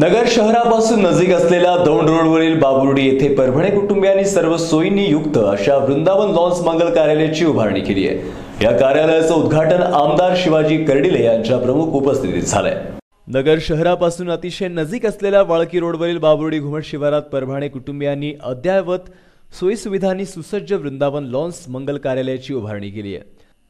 नगर शहरापासून नजीक असलेल्या दौंड रोडवरील बाबुर्डी येथे परभणे कुटुंबियांनी सर्व सोयींनी युक्त अशा वृंदावन लॉन्स मंगल कार्यालयाची उभारणी केली आहे. या कार्यालयाचं उद्घाटन आमदार शिवाजी कर्डिले यांच्या प्रमुख उपस्थितीत झालंय. नगर शहरापासून अतिशय नजीक असलेल्या वाळकी रोडवरील बाबुर्डी घुमट शिवारात परभणे कुटुंबियांनी अद्ययावत सोयीसुविधांनी सुसज्ज वृंदावन लॉन्स मंगल कार्यालयाची उभारणी केली आहे.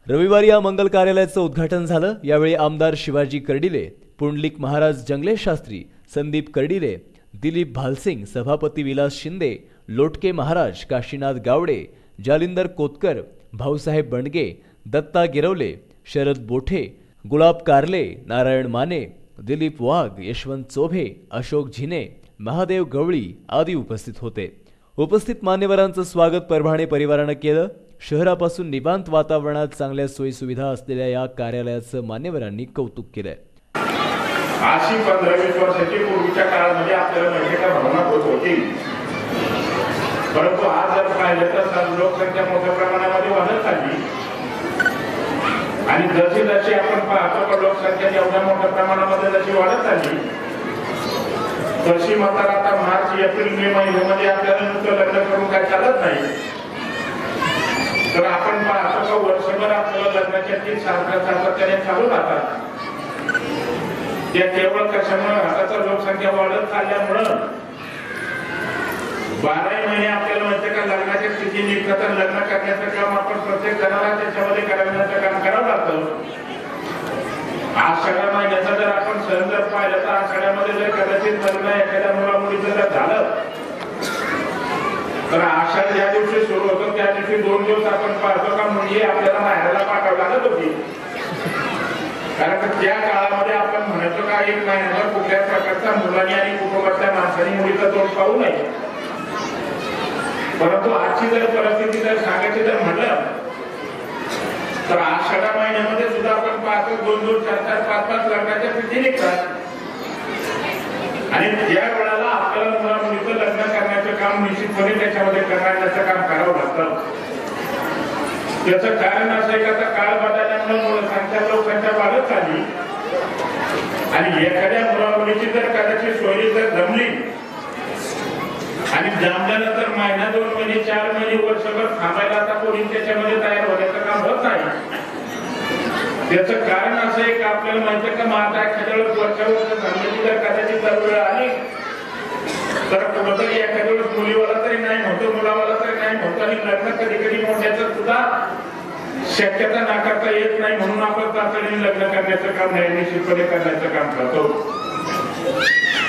रविवारी या मंगल कार्यालयाचं उद्घाटन झालं. यावेळी आमदार शिवाजी कर्डिले पुंडलिक महाराज जंगले शास्त्री संदीप कर्डिले दिलीप भालसिंग सभापती विलास शिंदे लोटके महाराज काशीनाथ गावडे जालिंदर कोतकर भाऊसाहेब बंडगे दत्ता गिरवले शरद बोठे गुलाब कारले नारायण माने दिलीप वाघ यशवंत चोभे अशोक झिने महादेव गवळी आदी उपस्थित होते. उपस्थित मान्यवरांचं स्वागत परभाणे परिवारानं केलं. शहरापासून निवांत वातावरणात चांगल्या सोयीसुविधा असलेल्या या कार्यालयाचं मान्यवरांनी कौतुक केलंय. अशी पंधरा वीस वर्षाची पूर्वीच्या काळामध्ये आपल्याला माहिती का भावना होत होती. परंतु आज जर पाहिलं तर लोकसंख्या मोठ्या प्रमाणामध्ये वाढत चालली. आणि जशी जशी आपण पाहतो पण लोकसंख्या एवढ्या मोठ्या प्रमाणामध्ये जशी वाढत चालली तशी मात्र आता मार्च एप्रिल मे महिन्यामध्ये आपल्याला नुसतं लग्न करून काय चालत नाही. तर आपण पाहतो का वर्षभर आपल्याला लग्नाच्या तीन सारख्या सातत्याने चालू राहतात. त्या केवळ कशामुळे? भारताचा लोकसंख्या वाढत चालल्यामुळं बाराही महिने आपल्याला माहिती का लग्नाच्या स्थिती निघतात तर लग्न करण्याचं काम आपण प्रत्येक जणाला त्याच्यामध्ये करण्याचं काम करावं लागतं. आषाढ्या महिन्याचा जर आपण सण जर पाहिलं तर आषाढ्यामध्ये जर कदाचित लग्न एखाद्या मुलामुलीचं जर झालं तर आषाढ ज्या दिवशी सुरू होतो त्या दिवशी दोन दिवस आपण पाहतो का मुलगी आपल्याला माहेराला पाठवावी लागत होती. कारण त्या काळामध्ये आपण म्हणतो का एक महिन्यावर कुठल्याच प्रकारचा मुलांनी आणि कुटुंबातल्या माणसांनी मुलीचा तोंड पाहू नये. परंतु आजची जर परिस्थिती जर सांगायची जर म्हटलं तर आषाढा महिन्यामध्ये सुद्धा आपण पाहतो दोन दोन चार चार पाच पाच लग्नाच्या तिथी निघतात. आणि त्या वेळेला आपल्याला मुला मुलीचं लग्न करण्याचं काम निश्चितपणे त्याच्यामध्ये करण्याचं काम करावं लागतं. त्याचं कारण असं आहे आता काळ बदलल्यामुळे संख्या लोकांच्या वाढत आली आणि एखाद्या मुला मुलीची जर कदाचित सोयी जर जमली आणि जमल्यानंतर महिना दोन महिने चार महिने वर्षभर थांबायला आता कोणी त्याच्यामध्ये तयार होण्याचं काम होत नाही. त्याचं कारण असं आहे आपल्याला माहिती आहे का माता एखाद्या वेळेस वर्षावर जमल्याची जर कदाचित जर वेळ आली तर कुठंतरी एखाद्या वेळेस मुलीवाला तरी नाही म्हणतो मुलावाला तरी नाही म्हणतो आणि लग्न कधी कधी मोठ्याचं शक्यता नाकारता येत नाही म्हणून आपण तातडीने लग्न करण्याचं काम निश्चितपणे करण्याचं काम करतो.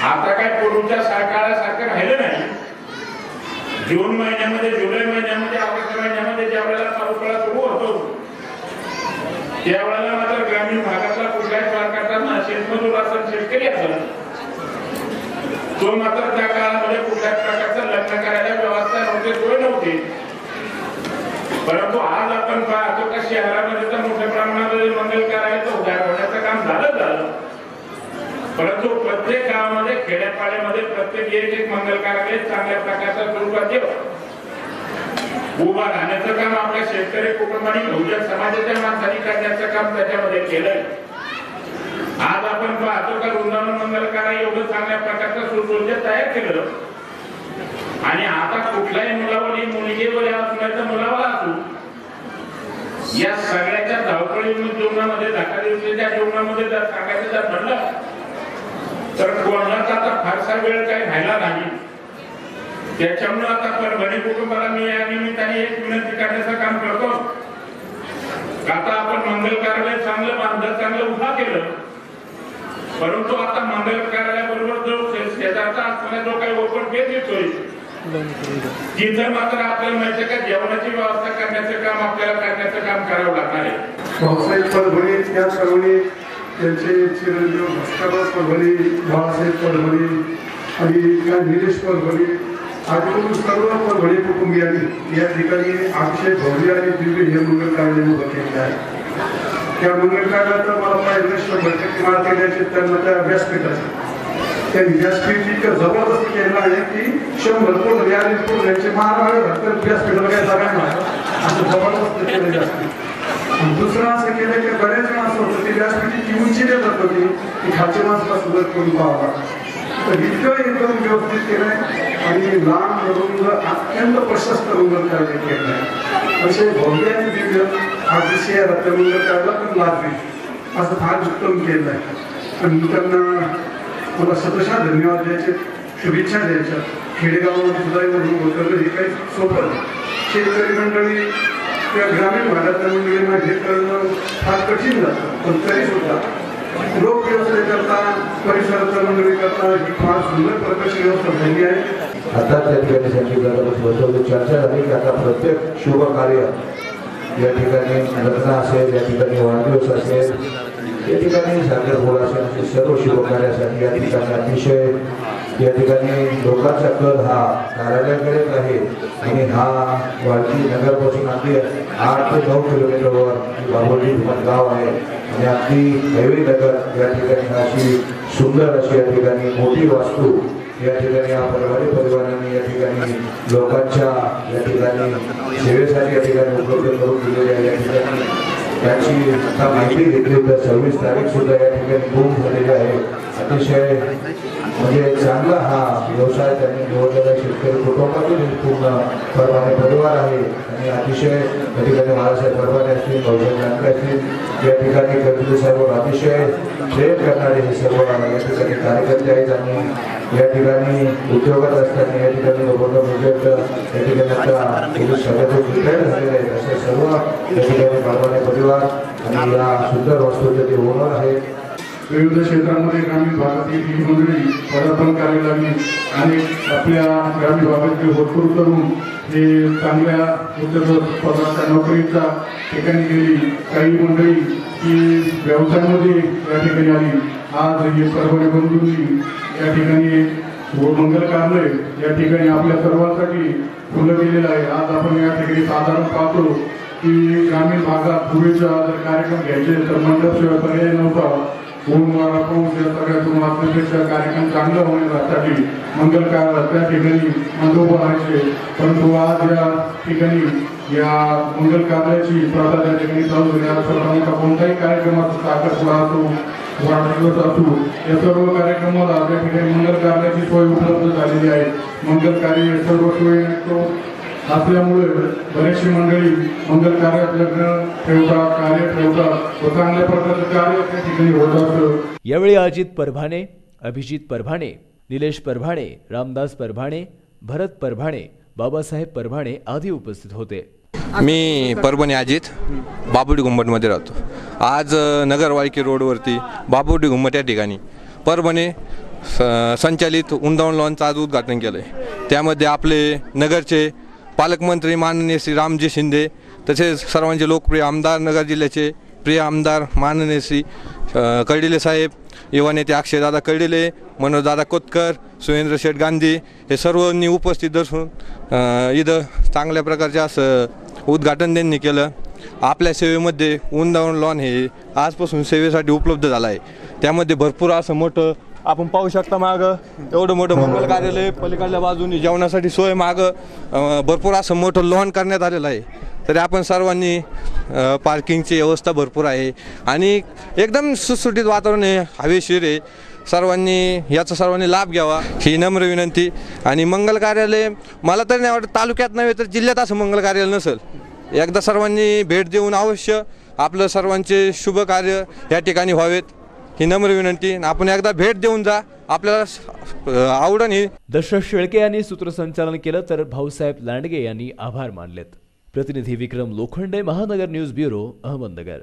आता काय पूर्वीच्या सरकारासारखं राहिलं नाही. जून महिन्यामध्ये जुलै महिन्यामध्ये ऑगस्ट महिन्यामध्ये ज्या वेळेला पावसाळा सुरू होतो त्यावेळेला मात्र ग्रामीण भागातला कुठल्याही प्रकारचा शेतमजूर असेल शेतकरी असेल तो मात्र त्या काळामध्ये कुठल्याच प्रकारचं लग्न करायला व्यवस्था नव्हते सोय नव्हती. परंतु आज शहरामध्ये तर मोठ्या प्रमाणामध्ये मंगल कार्यालयाचं उद्धार होण्याचं काम झालं झालं. परंतु प्रत्येक गावामध्ये खेड्यापाड्यामध्ये प्रत्येक एक एक मंगल कार्यालय चांगल्या प्रकारचा स्वरूपात येतं उभा राहण्याचं काम आपल्या शेतकरी कुटुंबाने बहुजन समाजाच्या माणसांनी करण्याचं काम त्याच्यामध्ये केलंय. आज आपण पाहतो का वृंदावन मंगल कार्य एवढं चांगल्या प्रकारचं सुसज्ज तयार केलं आणि आता कुठल्याही मुलावरी मुलगीवर असू तर मुलावर असू या सगळ्याच्या धावपळी जीवनामध्ये धक्का दिवसाच्या जीवनामध्ये जर सांगायचं जर म्हणलं तर कोणाचा आता फारसा वेळ काही राहिला नाही. त्याच्यामुळे आता परभणी कुटुंबाला मी या निमित्ताने एक विनंती करण्याचं काम करतो. आता आपण मंगल कार्यालय चांगलं बांधलं चांगलं उभा केलं. परंतु आता मंगल कार्यालयाबरोबर जो शेजारचा असलेला जो काही ओपन पेज येतोय तिथं मात्र आपल्याला माहिती का जेवणाची व्यवस्था करण्याचं काम आपल्याला करण्याचं काम करावं लागणार आहे. भाऊसाहेब परभणी या सर्वांनी त्यांचे चिरंजीव भास्करराव परभणी बाळासाहेब परभणी आणि या निलेश परभणी करून सर्व परभणी कुटुंबियांनी या ठिकाणी अतिशय भव्य आणि दिव्य हे मंगल कार्यालय उभं केलेलं आहे. त्या मंगल कार्यालयाचा मला पाहिजे शंभर टक्के केल्याचे त्यांना त्या व्यासपीठाचे त्या व्यासपीठ इतकं जबरदस्त केलेलं आहे की शंभर कोण आणि कोण यांचे महाराज तर व्यासपीठाला काय जागा नाही. असं जबरदस्त केलं व्यासपीठ दुसरं असं केलं की बरेच वेळा असं होतं की व्यासपीठाची उंची देत होती की खालच्या माणसाला सुद्धा करून पाहावा. तर इतकं एकदम व्यवस्थित केलंय आणि लहान रुंग अत्यंत प्रशस्त रुंग कार्य केलं आहे. असे भव्य आणि दिव्य अतिशय रत्नरुंद करायला पण लागले असं फार उत्तम केलं आहे. आणि त्यांना मला सतशा धन्यवाद द्यायचे शुभेच्छा द्यायच्या. खेडेगावामध्ये सुद्धा म्हणून बोलतो हे काही सोपं शेतकरी मंडळी त्या ग्रामीण भागातल्या मंडळींना हे करणं फार कठीण जातं पण तरी सुद्धा. लोक करता परिसराचा मंडळी करता ही फार सुंदर प्रकारची व्यवस्था झाली आहे. आता त्या ठिकाणी सांगितलं बसवली चर्चा झाली की आता प्रत्येक शुभ कार्य या ठिकाणी लग्न असेल या ठिकाणी वाढदिवस असेल या ठिकाणी साखरपुडा असेल सर्व शुभ या ठिकाणी अतिशय या ठिकाणी लोकांचा कल हा कार्यालयाकडेच आहे आणि हा वाळकी नगरपासून अगदी आठ ते नऊ किलोमीटरवर बाबोली गाव आहे आणि अगदी हैवे नगर या ठिकाणी अशी सुंदर अशी या ठिकाणी मोठी वास्तू या ठिकाणी या परवाडी परिवाराने या ठिकाणी लोकांच्या या ठिकाणी सेवेसाठी या ठिकाणी उपलब्ध करून दिलेली आहे या ठिकाणी त्याची आता माहिती घेतली तर सव्वीस तारीख सुद्धा या ठिकाणी बुक झालेली आहे. अतिशय म्हणजे चांगला हा व्यवसाय त्यांनी निवडलेला शेतकरी कुटुंबातून एक पूर्ण परवाने परिवार आहे. आणि अतिशय या ठिकाणी बाळासाहेब परवाने असतील भाऊसाहेब जानकर असतील या ठिकाणी गणपती सर्व अतिशय प्रेम करणारे हे सर्व या ठिकाणी कार्यकर्ते आहेत आणि या ठिकाणी उद्योगात असताना या ठिकाणी लोकांना प्रोजेक्ट या ठिकाणी आता सगळ्याचं रिटायर झालेले सर्व या बाबाने परवाने परिवार आणि या सुंदर वास्तूचे ते ओनर आहेत. विविध क्षेत्रामध्ये ग्रामीण भागातील ही मंडळी पदार्पण करायला लागली. आणि आपल्या ग्रामीण भागातील भरपूर करून हे चांगल्या उद्योग पदार्थ नोकरीच्या ठिकाणी गेली. काही मंडळी ही व्यवसायामध्ये या ठिकाणी आली. आज हे परभणी बंधूंनी या ठिकाणी मंगल कार्य या ठिकाणी आपल्या सर्वांसाठी खुलं गेलेलं आहे. आज आपण या ठिकाणी साधारण पाहतो की ग्रामीण भागात पूर्वीचा जर कार्यक्रम घ्यायचे तर मंडपशिवाय पर्याय नव्हता. ऊन वारा पाऊस या सगळ्यातून वाचण्यापेक्षा कार्यक्रम चांगला होण्यासाठी मंगल कार्य त्या ठिकाणी मंडप व्हायचे परंतु आज या ठिकाणी या मंगल कार्याची प्रथा त्या ठिकाणी चालू झाली. सर्वांचा कोणताही कार्यक्रमाचा साखरपुडा असो वाढदिवस असो या सर्व कार्यक्रमाला त्या ठिकाणी मंगल कार्याची सोय उपलब्ध झालेली आहे. मंगल कार्य सर्व सोयी असल्यामुळे बरेचशी मंडळी मंगल कार्यात लग्न ठेवतात कार्य ठेवतात व चांगल्या प्रकारचं कार्य त्या ठिकाणी होत असतं. यावेळी अजित परभाणे अभिजित परभाणे निलेश परभाणे रामदास परभाणे भरत परभाणे बाबासाहेब परभाणे आदी उपस्थित होते. मी परभणी अजित बाबुडी घुंमटमध्ये राहतो. आज नगरवाळकी रोडवरती बाबुडी घुंमट या ठिकाणी परभणी स- संचालित उंदावण लॉनचं आज उद्घाटन केलं आहे त्यामध्ये आपले नगरचे पालकमंत्री माननीय श्री रामजी शिंदे तसेच सर्वांचे लोकप्रिय आमदार नगर जिल्ह्याचे प्रिय आमदार माननीय श्री कर्डिले साहेब युवा नेते अक्षयदादा कर्डिले मनोजदादा कोतकर सुरेंद्र शेठ गांधी हे सर्वांनी उपस्थित असून इथं चांगल्या प्रकारच्या असं उद्घाटन त्यांनी केलं. आपल्या सेवेमध्ये उंदावण लॉन हे आजपासून सेवेसाठी उपलब्ध झालं आहे. त्यामध्ये भरपूर असं मोठं आपण पाहू शकता मागं. एवढं मोठं मंगल कार्यालय पलीकडल्या बाजूने जेवणासाठी सोय माग. भरपूर असं मोठं लॉन करण्यात आलेलं आहे. तरी आपण सर्वांनी पार्किंगची व्यवस्था भरपूर आहे. आणि एकदम सुटसुटीत वातावरण आहे. हवेशीर आहे. सर्वांनी याचा सर्वांनी लाभ घ्यावा. ही नम्र विनंती. आणि मंगल कार्यालय मला तरी नाही वाटत तालुक्यात नव्हे तर जिल्ह्यात असं मंगल कार्यालय नसेल. एकदा सर्वांनी भेट देऊन अवश्य आपलं सर्वांचे शुभ कार्य या ठिकाणी व्हावेत. ही नम्र विनंती आणि आपण एकदा भेट देऊन जा. आपल्याला अ, आवडण ही दशरथ शेळके यांनी सूत्रसंचालन केलं तर भाऊसाहेब लांडगे यांनी आभार मानलेत. प्रतिनिधी विक्रम लोखंडे महानगर न्यूज ब्युरो अहमदनगर.